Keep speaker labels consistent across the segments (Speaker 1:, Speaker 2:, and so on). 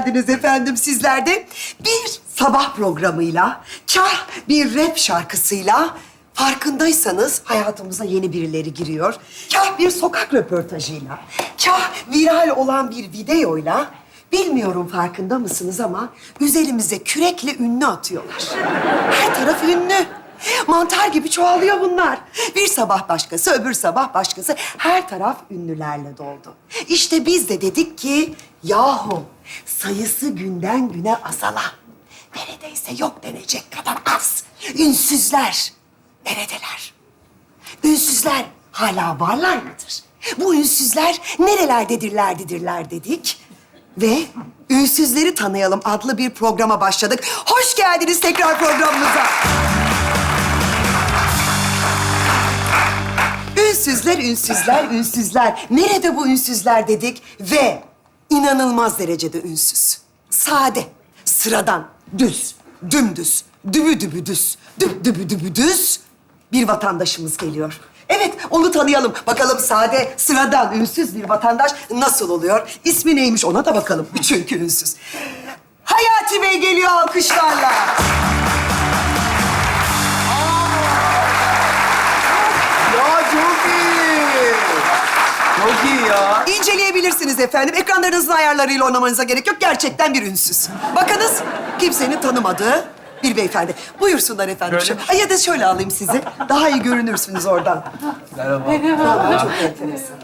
Speaker 1: Geldiniz efendim sizler de. Bir sabah programıyla, kah bir rap şarkısıyla farkındaysanız hayatımıza yeni birileri giriyor. Kah bir sokak röportajıyla, kah viral olan bir videoyla bilmiyorum farkında mısınız ama üzerimize kürekle ünlü atıyorlar. Her taraf ünlü. Mantar gibi çoğalıyor bunlar. Bir sabah başkası, öbür sabah başkası. Her taraf ünlülerle doldu. İşte biz de dedik ki yahu sayısı günden güne azala. Neredeyse yok denecek kadar az. Ünsüzler neredeler? Ünsüzler hala varlar mıdır? Bu ünsüzler nerelerdedirlerdidirler dedik. Ve Ünsüzleri Tanıyalım adlı bir programa başladık. Hoş geldiniz tekrar programımıza. Ünsüzler, ünsüzler, ünsüzler. Nerede bu ünsüzler dedik ve inanılmaz derecede ünsüz. Sade, sıradan, düz, dümdüz, dübü dübü düz, düb dübü dübü düz bir vatandaşımız geliyor. Evet, onu tanıyalım. Bakalım sade, sıradan, ünsüz bir vatandaş nasıl oluyor? İsmi neymiş ona da bakalım. Çünkü ünsüz. Hayati Bey geliyor alkışlarla.
Speaker 2: Çok iyi ya.
Speaker 1: İnceleyebilirsiniz efendim. Ekranlarınızın ayarlarıyla oynamanıza gerek yok. Gerçekten bir ünsüz. Bakınız kimsenin tanımadığı bir beyefendi. Buyursunlar efendim.
Speaker 2: Böyle mi?
Speaker 1: Ay ya da şöyle alayım sizi. Daha iyi görünürsünüz oradan.
Speaker 2: Merhaba.
Speaker 1: Vallahi çok enteresan.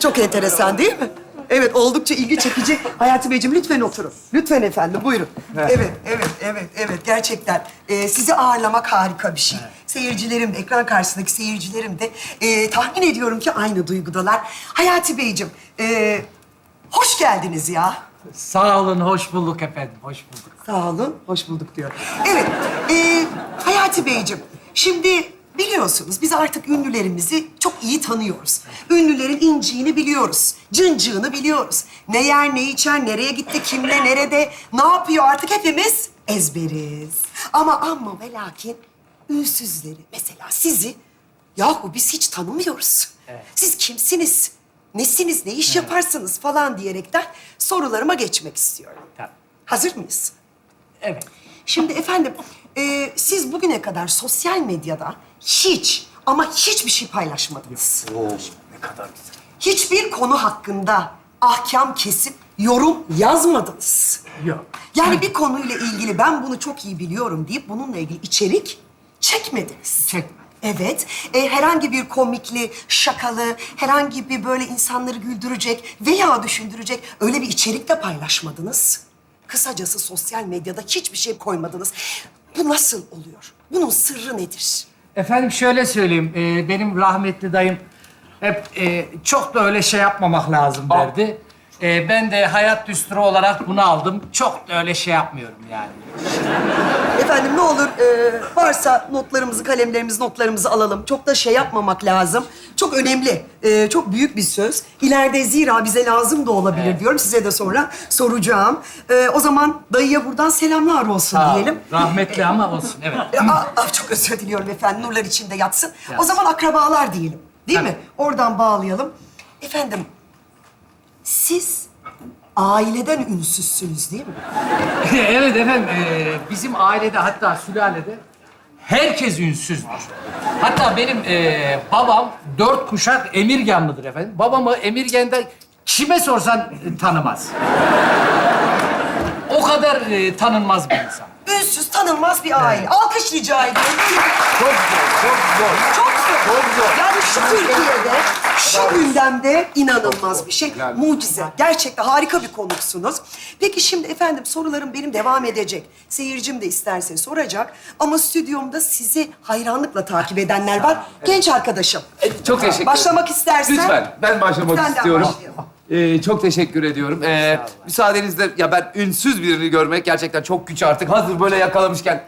Speaker 1: Çok enteresan değil mi? Evet, oldukça ilgi çekici. Hayati Beyciğim lütfen oturun. Lütfen efendim, buyurun. Evet, evet, evet, evet. Gerçekten e, sizi ağırlamak harika bir şey. Seyircilerim de, ekran karşısındaki seyircilerim de e, tahmin ediyorum ki aynı duygudalar. Hayati Beyciğim, e, hoş geldiniz ya.
Speaker 3: Sağ olun, hoş bulduk efendim, hoş bulduk.
Speaker 1: Sağ olun, hoş bulduk diyor. Evet, e, Hayati Beyciğim, şimdi biliyorsunuz biz artık ünlülerimizi çok iyi tanıyoruz. Ünlülerin inciğini biliyoruz, cıncığını biliyoruz. Ne yer, ne içer, nereye gitti, kimle, nerede, ne yapıyor artık hepimiz ezberiz. Ama amma ve lakin ünsüzleri, mesela sizi, yahu biz hiç tanımıyoruz. Siz kimsiniz? Nesiniz, ne iş yaparsınız falan diyerekten sorularıma geçmek istiyorum.
Speaker 3: Tabii.
Speaker 1: Hazır mıyız?
Speaker 3: Evet.
Speaker 1: Şimdi efendim, e, siz bugüne kadar sosyal medyada hiç ama hiçbir şey paylaşmadınız.
Speaker 2: Ne kadar güzel.
Speaker 1: Hiçbir konu hakkında ahkam kesip yorum yazmadınız.
Speaker 3: Yok.
Speaker 1: Yani bir konuyla ilgili ben bunu çok iyi biliyorum deyip bununla ilgili içerik çekmediniz.
Speaker 3: Çekme.
Speaker 1: Evet, e, herhangi bir komikli, şakalı, herhangi bir böyle insanları güldürecek veya düşündürecek öyle bir içerik de paylaşmadınız. Kısacası sosyal medyada hiçbir şey koymadınız. Bu nasıl oluyor? Bunun sırrı nedir?
Speaker 3: Efendim şöyle söyleyeyim, e, benim rahmetli dayım hep e, çok da öyle şey yapmamak lazım derdi. E, ben de hayat düsturu olarak bunu aldım. Çok da öyle şey yapmıyorum yani.
Speaker 1: Efendim ne olur e, varsa notlarımızı, kalemlerimizi, notlarımızı alalım. Çok da şey yapmamak lazım. Çok önemli, e, çok büyük bir söz. İleride zira bize lazım da olabilir
Speaker 3: Evet.
Speaker 1: diyorum. Size de sonra soracağım. E, o zaman dayıya buradan selamlar olsun
Speaker 3: Sağ ol.
Speaker 1: diyelim.
Speaker 3: Rahmetli ama olsun, evet.
Speaker 1: E, aa, aa, çok özür diliyorum efendim. Nurlar içinde yatsın. O
Speaker 3: Yatsın.
Speaker 1: zaman akrabalar diyelim. Değil mi? Oradan bağlayalım. Efendim, siz aileden ünsüzsünüz değil mi?
Speaker 3: evet efendim, e, bizim ailede hatta sülalede herkes ünsüzdür. Hatta benim e, babam dört kuşak Emirganlıdır efendim. Babamı Emirgan'da kime sorsan e, tanımaz. O kadar e, tanınmaz bir insan.
Speaker 1: Ünsüz, tanınmaz bir aile. Alkış rica ediyorum.
Speaker 2: Çok zor, çok zor.
Speaker 1: Çok zor.
Speaker 2: Çok zor.
Speaker 1: Yani şu Türkiye'de, şu gündemde inanılmaz bir şey. Mucize. Gerçekten harika bir konuksunuz. Peki şimdi efendim sorularım benim devam edecek. Seyircim de isterse soracak. Ama stüdyomda sizi hayranlıkla takip edenler var. Genç arkadaşım.
Speaker 2: Çok teşekkür ederim.
Speaker 1: Başlamak istersen.
Speaker 2: Lütfen, ben başlamak
Speaker 1: Senden
Speaker 2: istiyorum.
Speaker 1: başlayalım.
Speaker 2: Ee, çok teşekkür ediyorum. Ee, müsaadenizle, ya ben ünsüz birini görmek gerçekten çok güç artık. Hazır böyle yakalamışken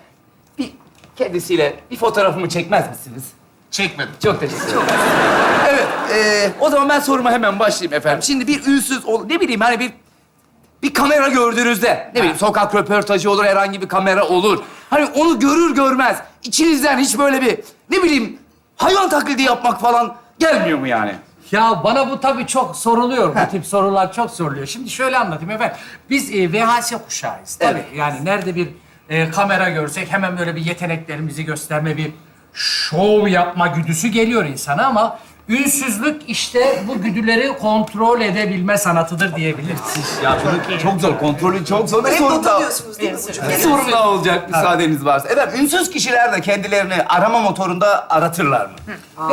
Speaker 2: bir kendisiyle bir fotoğrafımı çekmez misiniz?
Speaker 3: Çekmedim.
Speaker 2: Çok teşekkür ederim. evet, ee, o zaman ben soruma hemen başlayayım efendim. Şimdi bir ünsüz, ol, ne bileyim hani bir bir kamera gördüğünüzde, ne bileyim sokak röportajı olur, herhangi bir kamera olur. Hani onu görür görmez içinizden hiç böyle bir, ne bileyim hayvan taklidi yapmak falan gelmiyor mu yani?
Speaker 3: Ya bana bu tabii çok soruluyor. Bu tip sorular çok soruluyor. Şimdi şöyle anlatayım efendim. Biz e, VHS kuşağıyız tabii.
Speaker 2: Evet.
Speaker 3: Yani nerede bir e, kamera görsek hemen böyle bir yeteneklerimizi gösterme, bir şov yapma güdüsü geliyor insana ama ünsüzlük işte bu güdüleri kontrol edebilme sanatıdır diyebiliriz.
Speaker 2: Ya bunu çok zor, kontrolü çok zor. Bir
Speaker 1: Hep
Speaker 2: sorum
Speaker 1: not
Speaker 2: daha,
Speaker 1: alıyorsunuz değil mi hocam?
Speaker 2: bir sorum daha olacak müsaadeniz varsa. Efendim, ünsüz kişiler de kendilerini arama motorunda aratırlar mı?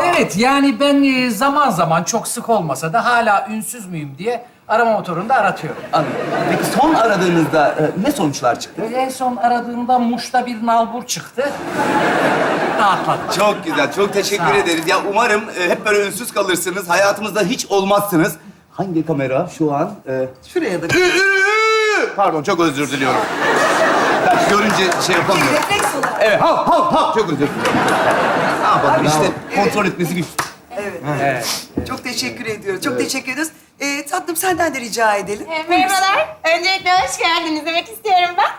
Speaker 3: Evet yani ben e, zaman zaman çok sık olmasa da hala ünsüz müyüm diye arama motorunda aratıyorum.
Speaker 2: Anladım. Peki son aradığınızda e, ne sonuçlar çıktı?
Speaker 3: En son aradığımda Muş'ta bir nalbur çıktı. Rahatladım.
Speaker 2: Çok güzel, çok teşekkür
Speaker 3: ol.
Speaker 2: ederiz. Ya umarım e, hep böyle ünsüz kalırsınız, hayatımızda hiç olmazsınız. Hangi kamera şu an? E,
Speaker 1: Şuraya da
Speaker 2: Pardon, çok özür diliyorum. Ben görünce şey yapamıyorum.
Speaker 1: refleks olarak.
Speaker 2: Evet, hav hav hav. Çok özür dilerim. Ne yapalım işte, kontrol etmesi güç.
Speaker 1: Evet. Çok teşekkür ediyoruz. Çok teşekkür ediyoruz. Ee, tatlım senden de rica edelim.
Speaker 4: E, Merhabalar. Öncelikle hoş geldiniz demek istiyorum ben.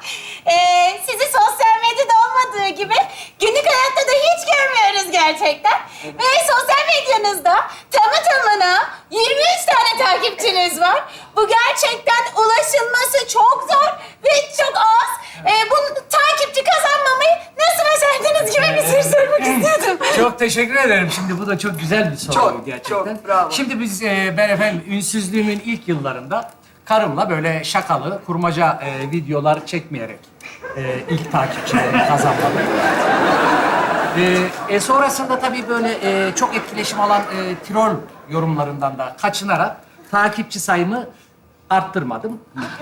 Speaker 4: Ee, sizi sosyal medyada olmadığı gibi günlük hayatta da hiç görmüyoruz gerçekten. Ve sosyal medyanızda tamı tamına 23 tane takipçiniz var. Bu gerçekten ulaşılması çok zor ve çok az. Ee, bu takipçi kazanmamayı nasıl başardınız gibi bir soru sormak istiyordum.
Speaker 3: Çok teşekkür ederim. Şimdi bu da çok güzel bir soru
Speaker 1: Çok,
Speaker 3: gerçekten.
Speaker 1: çok, bravo.
Speaker 3: Şimdi biz, e, ben efendim ünsüzlüğümün ilk yıllarında karımla böyle şakalı, kurmaca e, videolar çekmeyerek e, ilk takipçilerimi kazanmadım. E, e, sonrasında tabii böyle e, çok etkileşim alan e, troll yorumlarından da kaçınarak takipçi sayımı arttırmadım.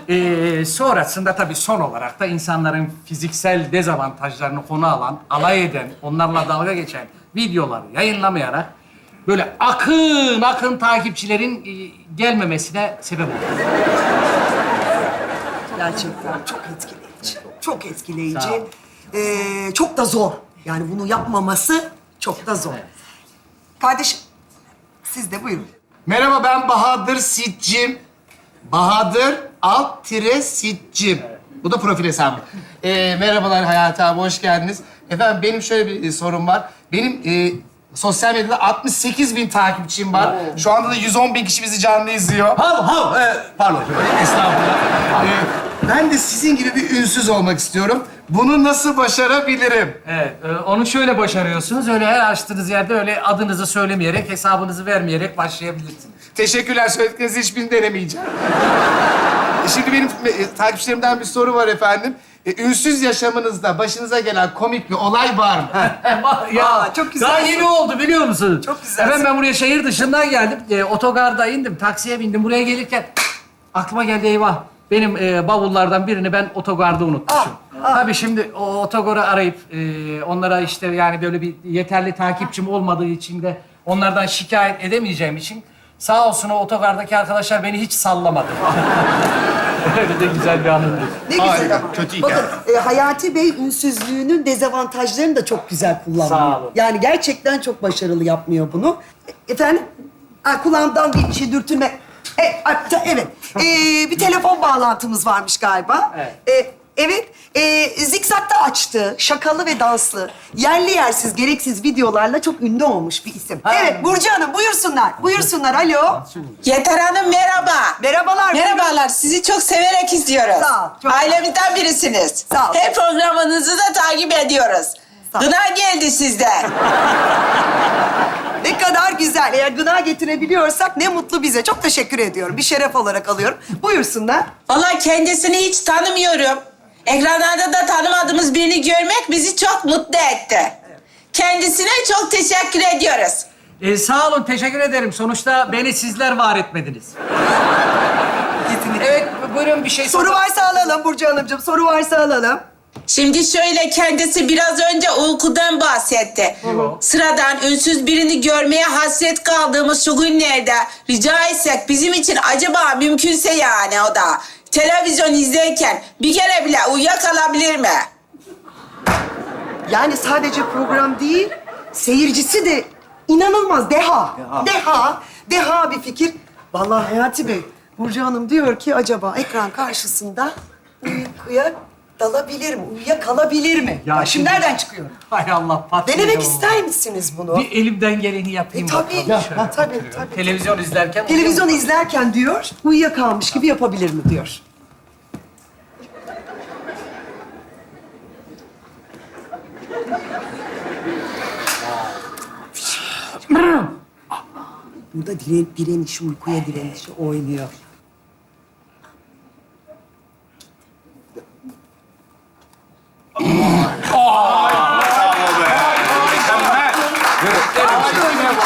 Speaker 3: E, sonrasında tabii son olarak da insanların fiziksel dezavantajlarını konu alan, alay eden, onlarla dalga geçen videoları yayınlamayarak böyle akın akın takipçilerin e, gelmemesine sebep oldu.
Speaker 1: Gerçekten çok etkileyici. Çok etkileyici.
Speaker 3: Ol.
Speaker 1: Ee, çok da zor. Yani bunu yapmaması çok da zor. Kardeşim, siz de buyurun.
Speaker 5: Merhaba ben Bahadır Sitcim. Bahadır alt tire Sitcim. Bu da profil hesabım. Ee, merhabalar Hayat abi, hoş geldiniz. Efendim benim şöyle bir e, sorum var. Benim e, sosyal medyada 68 bin takipçim var. Şu anda da 110 bin kişi bizi canlı izliyor.
Speaker 2: Hav hav. E, pardon.
Speaker 5: Estağfurullah. Ee, ben de sizin gibi bir ünsüz olmak istiyorum. Bunu nasıl başarabilirim?
Speaker 3: Evet, e, onu şöyle başarıyorsunuz. Öyle her açtığınız yerde öyle adınızı söylemeyerek, hesabınızı vermeyerek başlayabilirsiniz.
Speaker 5: Teşekkürler. Söylediklerinizi hiçbirini denemeyeceğim. E, Şimdi benim e, takipçilerimden bir soru var efendim. E, ünsüz yaşamınızda başınıza gelen komik bir olay var mı?
Speaker 3: ya
Speaker 1: Aa, çok güzel.
Speaker 3: Daha yeni oldu biliyor musun?
Speaker 1: Çok güzel.
Speaker 3: Efendim ben buraya şehir dışından geldim. E, otogarda indim, taksiye bindim. Buraya gelirken aklıma geldi eyvah. Benim e, bavullardan birini ben otogarda unutmuşum. Tabii şimdi o otogarı arayıp e, onlara işte yani böyle bir yeterli takipçim olmadığı için de onlardan şikayet edemeyeceğim için sağ olsun o otogardaki arkadaşlar beni hiç sallamadı. Öyle de güzel bir anımdı.
Speaker 1: Ne güzel ama.
Speaker 5: kötü hikaye.
Speaker 1: Bakın e, Hayati Bey ünsüzlüğünün dezavantajlarını da çok güzel kullanıyor.
Speaker 3: Sağ olun.
Speaker 1: Yani gerçekten çok başarılı yapmıyor bunu. E, efendim? Ha, kulağımdan bir şey dürtülme. E, a, ta- evet. E, bir telefon bağlantımız varmış galiba.
Speaker 3: Evet.
Speaker 1: E, evet. E, Zikzak'ta açtığı şakalı ve danslı, yerli yersiz, gereksiz videolarla çok ünlü olmuş bir isim. Evet, Burcu Hanım buyursunlar. Buyursunlar. Alo.
Speaker 6: Yeter Hanım merhaba.
Speaker 1: Merhabalar.
Speaker 6: Merhabalar. Sizi çok severek izliyoruz.
Speaker 1: Sağ ol, çok-
Speaker 6: Ailemizden birisiniz.
Speaker 1: Sağ ol.
Speaker 6: Her programınızı da takip ediyoruz.
Speaker 1: Sağ ol.
Speaker 6: Gına geldi sizden.
Speaker 1: Ne kadar güzel. Eğer gına getirebiliyorsak ne mutlu bize. Çok teşekkür ediyorum. Bir şeref olarak alıyorum. Buyursunlar.
Speaker 6: Vallahi kendisini hiç tanımıyorum. Ekranlarda da tanımadığımız birini görmek bizi çok mutlu etti. Kendisine çok teşekkür ediyoruz.
Speaker 3: E, sağ olun, teşekkür ederim. Sonuçta beni sizler var etmediniz. Evet, buyurun bir şey
Speaker 1: Soru varsa alalım Burcu Hanımcığım. Soru varsa alalım.
Speaker 6: Şimdi şöyle kendisi biraz önce uykudan bahsetti. Sıradan ünsüz birini görmeye hasret kaldığımız şu günlerde rica etsek bizim için acaba mümkünse yani o da televizyon izlerken bir kere bile uyuyakalabilir mi?
Speaker 1: Yani sadece program değil, seyircisi de inanılmaz deha. Deha. Deha, bir fikir. Vallahi Hayati Bey, Burcu Hanım diyor ki acaba ekran karşısında uykuya dalabilir mi? Uyuyakalabilir mi? Ya, şimdi
Speaker 3: şimdi-
Speaker 1: nereden çıkıyor?
Speaker 3: Hay Allah patlayacağım.
Speaker 1: Denemek ister misiniz bunu?
Speaker 3: Bir elimden geleni
Speaker 1: E,
Speaker 3: yapayım
Speaker 1: tabii,
Speaker 3: bakalım. Şöyle
Speaker 1: tabii,
Speaker 3: oturuyorum.
Speaker 1: tabii.
Speaker 3: Televizyon izlerken...
Speaker 1: Televizyon izlerken diyor, uyuyakalmış gibi yapabilir mi diyor. Burada diren, direnişi, uykuya direnişi oynuyor.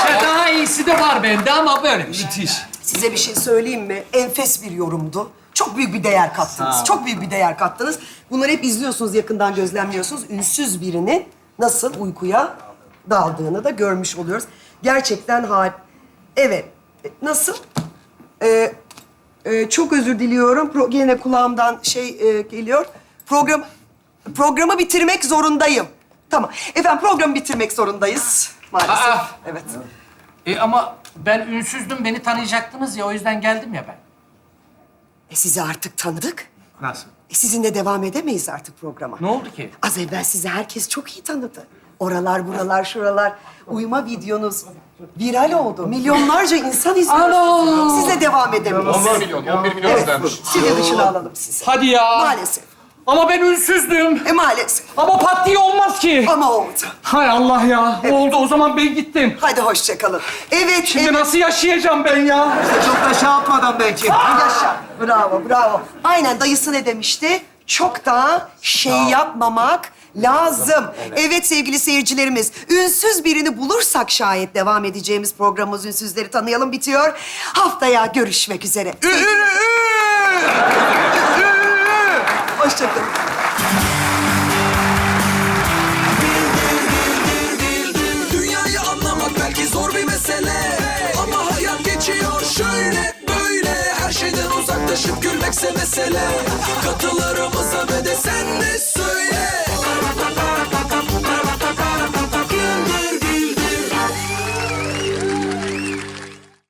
Speaker 3: Ya daha iyisi de var bende ama böyle bir şey.
Speaker 2: Müthiş.
Speaker 1: Size bir şey söyleyeyim mi? Enfes bir yorumdu. Çok büyük bir değer kattınız. Çok büyük bir değer kattınız. Bunları hep izliyorsunuz, yakından gözlemliyorsunuz. Ünsüz birinin nasıl uykuya daldığını da görmüş oluyoruz. Gerçekten hal... Evet. Nasıl? Ee, e, çok özür diliyorum. Pro, yine kulağımdan şey e, geliyor. Program programı bitirmek zorundayım. Tamam. Efendim programı bitirmek zorundayız. Maalesef.
Speaker 3: Aa!
Speaker 1: Evet.
Speaker 3: E ama ben ünsüzdüm, beni tanıyacaktınız ya o yüzden geldim ya ben.
Speaker 1: E, sizi artık tanıdık.
Speaker 3: Nasıl?
Speaker 1: E, sizinle devam edemeyiz artık programa.
Speaker 3: Ne oldu ki?
Speaker 1: Az evvel sizi herkes çok iyi tanıdı. Oralar, buralar, şuralar. Uyuma videonuz viral oldu. Milyonlarca insan izliyor. Sizle devam edemeyiz.
Speaker 5: 11 milyon, 11 milyon
Speaker 1: Evet,
Speaker 5: izlenmiş.
Speaker 1: stüdyo dışına alalım sizi.
Speaker 3: Hadi ya.
Speaker 1: Maalesef.
Speaker 3: Ama ben ünsüzdüm.
Speaker 1: E maalesef.
Speaker 3: Ama pat diye olmaz ki.
Speaker 1: Ama oldu.
Speaker 3: Hay Allah ya. Oldu o zaman ben gittim.
Speaker 1: Hadi hoşça kalın. Evet,
Speaker 3: Şimdi
Speaker 1: evet.
Speaker 3: nasıl yaşayacağım ben ya?
Speaker 2: Çok da şey yapmadan belki.
Speaker 1: Yaşa. Bravo, bravo. Aynen dayısı ne demişti? Çok da şey yapmamak lazım. Evet. sevgili seyircilerimiz, ünsüz birini bulursak şayet devam edeceğimiz programımız Ünsüzleri Tanıyalım bitiyor. Haftaya görüşmek üzere. Hoşçakalın.